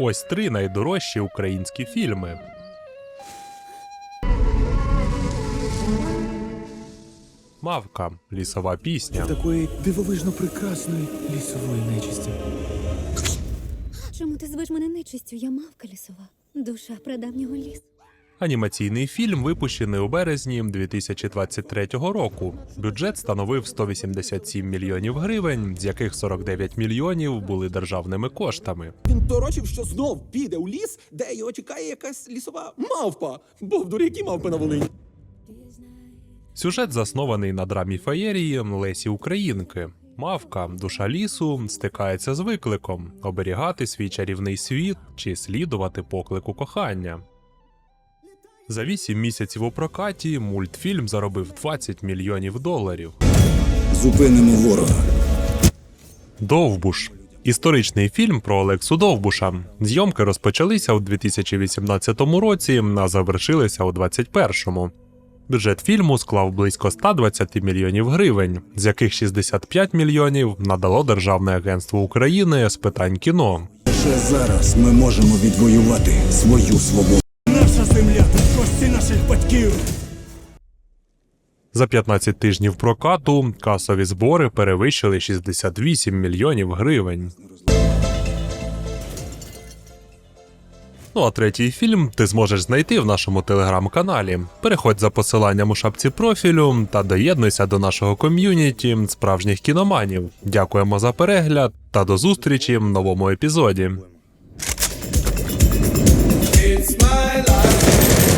Ось три найдорожчі українські фільми. Мавка лісова пісня. такої дивовижно прекрасної лісової нечисті. Чому ти звеш мене нечистю? Я мавка лісова, душа прадавнього лісу. Анімаційний фільм випущений у березні 2023 року. Бюджет становив 187 мільйонів гривень, з яких 49 мільйонів були державними коштами. Він торочив, що знов піде у ліс, де його чекає якась лісова мавпа. Бовдур, які мавпи на Волині? Сюжет заснований на драмі феєрії Лесі Українки. Мавка, душа лісу, стикається з викликом оберігати свій чарівний світ чи слідувати поклику кохання. За 8 місяців у прокаті мультфільм заробив 20 мільйонів доларів. Зупинимо ворога. Довбуш. Історичний фільм про Олексу Довбуша. Зйомки розпочалися у 2018 році, а завершилися у 2021. Бюджет фільму склав близько 120 мільйонів гривень, з яких 65 мільйонів надало Державне агентство України з питань кіно. Лише зараз ми можемо відвоювати свою свободу. Батьків. За 15 тижнів прокату касові збори перевищили 68 мільйонів гривень. Ну а третій фільм ти зможеш знайти в нашому телеграм-каналі. Переходь за посиланням у шапці профілю та доєднуйся до нашого ком'юніті справжніх кіноманів. Дякуємо за перегляд та до зустрічі в новому епізоді.